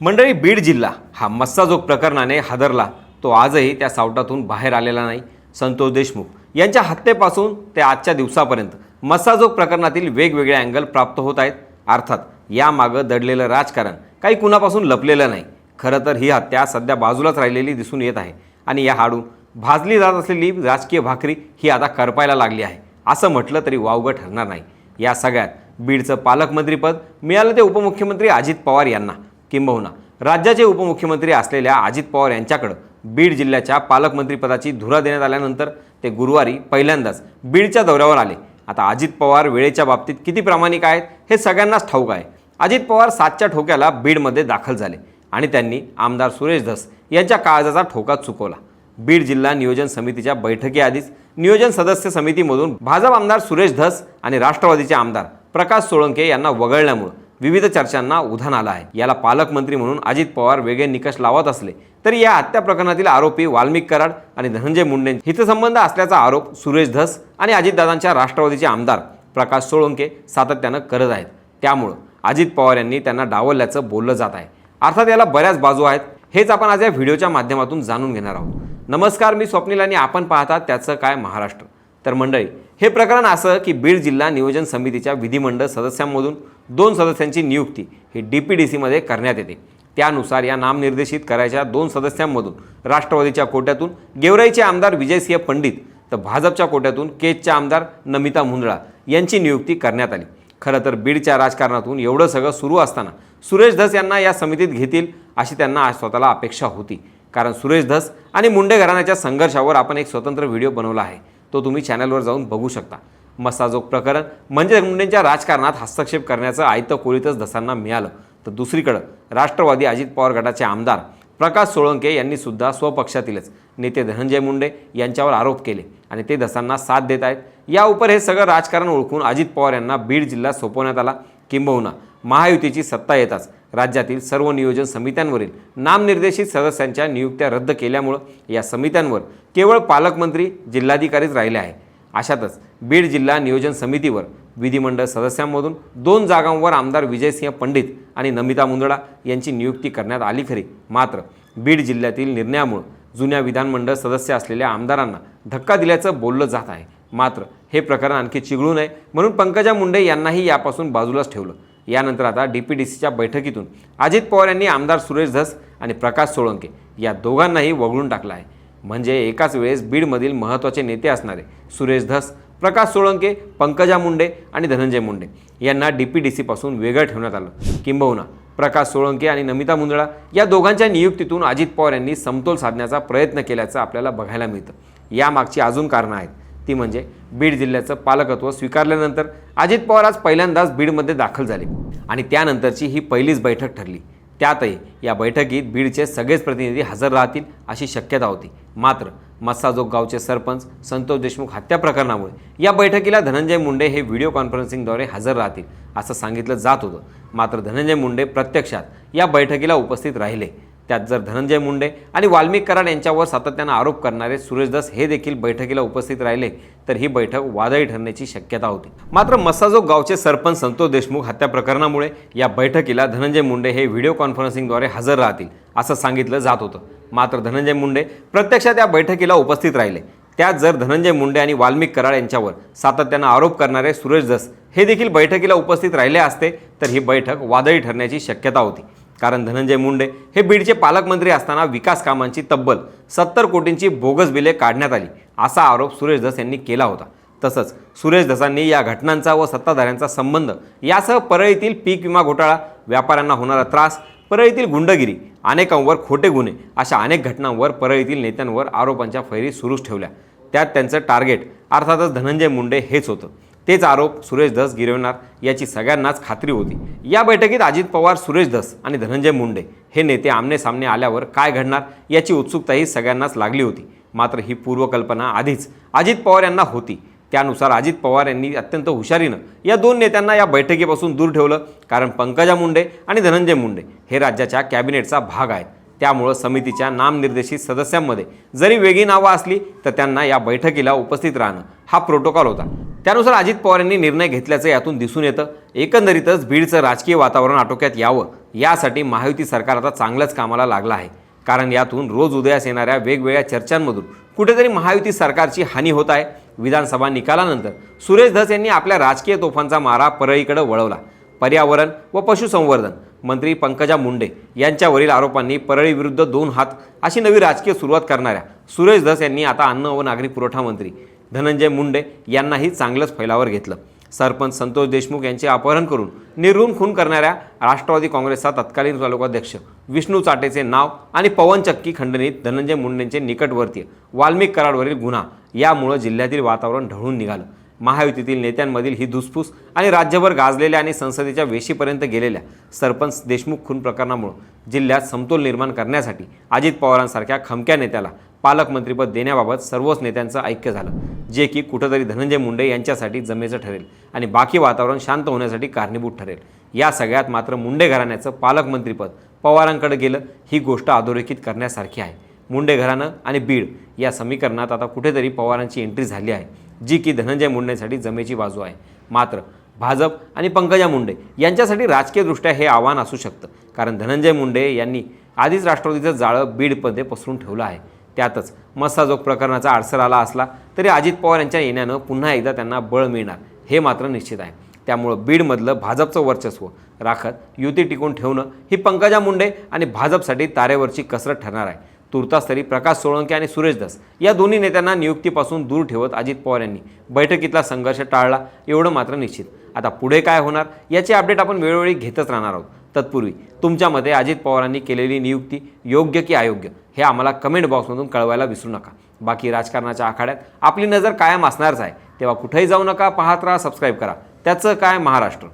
मंडळी बीड जिल्हा हा मस्साजोग प्रकरणाने हादरला. तो आजही त्या सावटातून बाहेर आलेला नाही. संतोष देशमुख यांच्या हत्येपासून ते आजच्या दिवसापर्यंत मस्साजोग प्रकरणातील वेगवेगळे अँगल प्राप्त होत आहेत. अर्थात यामागं दडलेलं राजकारण काही कुणापासून लपलेलं नाही. खरं तर ही हत्या सध्या बाजूलाच राहिलेली दिसून येत आहे आणि या हाडून भाजली जात असलेली राजकीय भाकरी ही आता करपायला लागली आहे. असं म्हटलं तरी वावगं ठरणार नाही. या सगळ्यात बीडचं पालकमंत्रीपद मिळालं ते उपमुख्यमंत्री अजित पवार यांना. किंबहुना. राज्याचे उपमुख्यमंत्री असलेल्या अजित पवार यांच्याकडं बीड जिल्ह्याच्या पालकमंत्रीपदाची धुरा देण्यात आल्यानंतर ते गुरुवारी पहिल्यांदाच बीडच्या दौऱ्यावर आले. आता अजित पवार वेळेच्या बाबतीत किती प्रामाणिक आहेत हे सगळ्यांनाच ठाऊक आहे. अजित पवार सातच्या ठोक्याला बीडमध्ये दाखल झाले आणि त्यांनी आमदार सुरेश धस यांच्या काळजाचा ठोका चुकवला. बीड जिल्हा नियोजन समितीच्या बैठकीआधीच नियोजन सदस्य समितीमधून भाजप आमदार सुरेश धस आणि राष्ट्रवादीचे आमदार प्रकाश सोळंके यांना वगळल्यामुळं विविध चर्चांना उधाण आलं आहे. याला पालकमंत्री म्हणून अजित पवार वेगळे निकष लावत असले तरी या हत्या प्रकरणातील आरोपी वाल्मिक कराड आणि धनंजय मुंडे हितसंबंध असल्याचा आरोप सुरेश धस आणि अजितदादांच्या राष्ट्रवादीचे आमदार प्रकाश सोळंके सातत्यानं करत आहेत. त्यामुळं अजित पवार यांनी त्यांना डावलल्याचं बोललं जात आहे. अर्थात याला बऱ्याच बाजू आहेत हेच आपण आज या व्हिडिओच्या माध्यमातून जाणून घेणार आहोत. नमस्कार मी स्वप्नील आणि आपण पाहतात त्याचं काय महाराष्ट्र. तर मंडळी हे प्रकरण असं की बीड जिल्हा नियोजन समितीच्या विधिमंडळ सदस्यांमधून दोन सदस्यांची नियुक्ती ही डी पी डी सीमध्ये करण्यात येते. त्यानुसार या नामनिर्देशित करायच्या दोन सदस्यांमधून राष्ट्रवादीच्या कोट्यातून गेवराईचे आमदार विजयसिंह पंडित तर भाजपच्या कोट्यातून केजच्या आमदार नमिता मुंदळा यांची नियुक्ती करण्यात आली. खरं तर बीडच्या राजकारणातून एवढं सगळं सुरू असताना सुरेश धस यांना या समितीत घेतील अशी त्यांना आज स्वतःला अपेक्षा होती. कारण सुरेश धस आणि मुंडे घराण्याच्या संघर्षावर आपण एक स्वतंत्र व्हिडिओ बनवला आहे. तो तुम्ही चॅनलवर जाऊन बघू शकता. मसाजोग प्रकरण. म्हणजे मुंडेंच्या राजकारणात हस्तक्षेप करण्याचं आयतं कोळीतच धसांना मिळालं. तर दुसरीकडं राष्ट्रवादी अजित पवार गटाचे आमदार प्रकाश सोळंके यांनी सुद्धा स्वपक्षातीलच नेते धनंजय मुंडे यांच्यावर आरोप केले आणि ते धसांना साथ देत आहेत. या उपर हे सगळं राजकारण ओळखून अजित पवार यांना बीड जिल्हा सोपवण्यात आला. किंबहुना महायुतीची सत्ता येताच राज्यातील सर्व नियोजन समित्यांवरील नामनिर्देशित सदस्यांच्या नियुक्त्या रद्द केल्यामुळं या समित्यांवर केवळ पालकमंत्री जिल्हाधिकारीच राहिले आहे अशातच बीड जिल्हा नियोजन समितीवर विधिमंडळ सदस्यांमधून दोन जागांवर आमदार विजयसिंह पंडित आणि नमिता मुंदडा यांची नियुक्ती करण्यात आली खरी. मात्र बीड जिल्ह्यातील निर्णयामुळं जुन्या विधानमंडळ सदस्य असलेल्या आमदारांना धक्का दिल्याचं बोललं जात आहे. मात्र हे प्रकरण आणखी चिघळू नये म्हणून पंकजा मुंडे यांनाही यापासून बाजूलाच ठेवलं. यानंतर आता डी पी डी सीच्या बैठकीतून अजित पवार यांनी आमदार सुरेश धस आणि प्रकाश सोळंके या दोघांनाही वगळून टाकलं आहे. म्हणजे एकाच वेळेस बीडमधील महत्त्वाचे नेते असणारे सुरेश धस प्रकाश सोळंके पंकजा मुंडे आणि धनंजय मुंडे यांना डी पी डी सीपासून वेगळं ठेवण्यात आलं. किंबहुना प्रकाश सोळंके आणि नमिता मुंदळा या दोघांच्या नियुक्तीतून अजित पवार यांनी समतोल साधण्याचा प्रयत्न केल्याचं आपल्याला बघायला मिळतं. यामागची अजून कारणं आहेत. ती म्हणजे बीड जिल्ह्याचं पालकत्व स्वीकारल्यानंतर अजित पवार आज पहिल्यांदाच बीडमध्ये दाखल झाले आणि त्यानंतरची ही पहिलीच बैठक ठरली. त्यातही या बैठकीत बीडचे सगळेच प्रतिनिधी हजर राहतील अशी शक्यता होती. मात्र मस्साजोग गावचे सरपंच संतोष देशमुख हत्या प्रकरणामुळे या बैठकीला धनंजय मुंडे हे व्हिडिओ कॉन्फरन्सिंगद्वारे हजर राहतील असं सांगितलं जात होतं. मात्र धनंजय मुंडे प्रत्यक्षात या बैठकीला उपस्थित राहिले. त्यात जर धनंजय मुंडे आणि वाल्मिक कराड यांच्यावर सातत्यानं आरोप करणारे सुरेशदास हे देखील बैठकीला उपस्थित राहिले तर ही बैठक वादळी ठरण्याची शक्यता होती. मात्र मसाजो गावचे सरपंच संतोष देशमुख हत्या प्रकरणामुळे या बैठकीला धनंजय मुंडे हे व्हिडिओ कॉन्फरन्सिंगद्वारे हजर राहतील असं सांगितलं जात होतं. मात्र धनंजय मुंडे प्रत्यक्षात या बैठकीला उपस्थित राहिले. त्यात जर धनंजय मुंडे आणि वाल्मिक कराड यांच्यावर सातत्यानं आरोप करणारे सुरेश दस हे देखील बैठकीला उपस्थित राहिले असते तर ही बैठक वादळी ठरण्याची शक्यता होती. कारण धनंजय मुंडे हे बीडचे पालकमंत्री असताना विकास कामांची तब्बल सत्तर कोटींची बोगस बिले काढण्यात आली असा आरोप सुरेश धस यांनी केला होता. तसंच सुरेश धसांनी या घटनांचा व सत्ताधाऱ्यांचा संबंध यासह परळीतील पीक विमा घोटाळा व्यापाऱ्यांना होणारा त्रास परळीतील गुंडगिरी अनेकांवर खोटे गुन्हे अशा अनेक घटनांवर परळीतील नेत्यांवर आरोपांच्या फैरी सुरूच ठेवल्या. त्यात त्यांचं टार्गेट अर्थातच धनंजय मुंडे हेच होतं. तेच आरोप सुरेश धस गिरवणार याची सगळ्यांनाच खात्री होती. या बैठकीत अजित पवार सुरेश धस आणि धनंजय मुंडे हे नेते आमनेसामने आल्यावर काय घडणार याची उत्सुकताही सगळ्यांनाच लागली होती. मात्र ही पूर्वकल्पना आधीच अजित पवार यांना होती. त्यानुसार अजित पवार यांनी अत्यंत हुशारीनं या दोन नेत्यांना या बैठकीपासून दूर ठेवलं. कारण पंकजा मुंडे आणि धनंजय मुंडे हे राज्याच्या कॅबिनेटचा भाग आहेत. त्यामुळं समितीच्या नामनिर्देशित सदस्यांमध्ये जरी वेगळी नावं असली तर त्यांना या बैठकीला उपस्थित राहणं हा प्रोटोकॉल होता. त्यानुसार अजित पवार यांनी निर्णय घेतल्याचं यातून दिसून येतं. एकंदरीतच बीडचं राजकीय वातावरण आटोक्यात यावं यासाठी महायुती सरकार आता चांगलंच कामाला लागलं आहे. कारण यातून रोज उदयास येणाऱ्या वेगवेगळ्या चर्चांमधून कुठेतरी महायुती सरकारची हानी होत आहे. विधानसभा निकालानंतर सुरेश धस यांनी आपल्या राजकीय तोफांचा मारा परळीकडे वळवला. पर्यावरण व पशुसंवर्धन. मंत्री पंकजा मुंडे यांच्यावरील आरोपांनी परळीविरुद्ध दोन हात अशी नवी राजकीय सुरुवात करणाऱ्या सुरेश धस यांनी आता अन्न व नागरी पुरवठा मंत्री धनंजय मुंडे यांनाही चांगलंच फैलावर घेतलं. सरपंच संतोष देशमुख यांचे अपहरण करून निर्घृण खून करणाऱ्या राष्ट्रवादी काँग्रेसचा तत्कालीन तालुकाध्यक्ष विष्णू चाटेचे नाव आणि पवन चक्की खंडणीत धनंजय मुंडेंचे निकटवर्तीय वाल्मिक कराडवरील गुन्हा यामुळं जिल्ह्यातील वातावरण ढळून निघालं. महायुतीतील नेत्यांमधील ही धुसफूस आणि राज्यभर गाजलेल्या आणि संसदेच्या वेशीपर्यंत गेलेल्या सरपंच देशमुख खून प्रकरणामुळे जिल्ह्यात समतोल निर्माण करण्यासाठी अजित पवारांसारख्या खमक्या नेत्याला पालकमंत्रीपद देण्याबाबत सर्वच नेत्यांचं ऐक्य झालं जे की कुठंतरी धनंजय मुंडे यांच्यासाठी जमेचं ठरेल आणि बाकी वातावरण शांत होण्यासाठी कारणीभूत ठरेल. या सगळ्यात मात्र मुंडे घराण्याचं पालकमंत्रीपद पवारांकडे गेलं ही गोष्ट अधोरेखित करण्यासारखी आहे. मुंडे घराणं आणि बीड या समीकरणात आता कुठेतरी पवारांची एंट्री झाली आहे. जी की धनंजय मुंडेसाठी जमेची बाजू आहे. मात्र भाजप आणि पंकजा मुंडे यांच्यासाठी राजकीयदृष्ट्या हे आव्हान असू शकतं. कारण धनंजय मुंडे यांनी आधीच राष्ट्रवादीचं जाळं बीडमध्ये पसरून ठेवलं आहे. त्यातच मस्ताजोग प्रकरणाचा आडसर आला असला तरी अजित पवार यांच्या येण्यानं पुन्हा एकदा त्यांना बळ मिळणार हे मात्र निश्चित आहे. त्यामुळं बीडमधलं भाजपचं वर्चस्व राखत युती टिकून ठेवणं ही पंकजा मुंडे आणि भाजपसाठी तारेवरची कसरत ठरणार आहे. तुर्तास तरी प्रकाश सोळंके आणि सुरेश दास या दोन्ही नेत्यांना नियुक्तीपासून दूर ठेवत अजित पवार यांनी. बैठकीतला संघर्ष टाळला एवढं मात्र निश्चित. आता पुढे काय होणार याची अपडेट आपण वेळोवेळी घेतच राहणार आहोत. तत्पूर्वी तुमच्या मते अजित पवारांनी केलेली नियुक्ती योग्य की अयोग्य हे आम्हाला कमेंट बॉक्समधून कळवायला विसरू नका. बाकी राजकारणाच्या आखाड्यात आपली नजर कायम असणारच आहे तेव्हा कुठेही जाऊ नका पाहत राहा सबस्क्राईब करा. त्याचं काय महाराष्ट्र?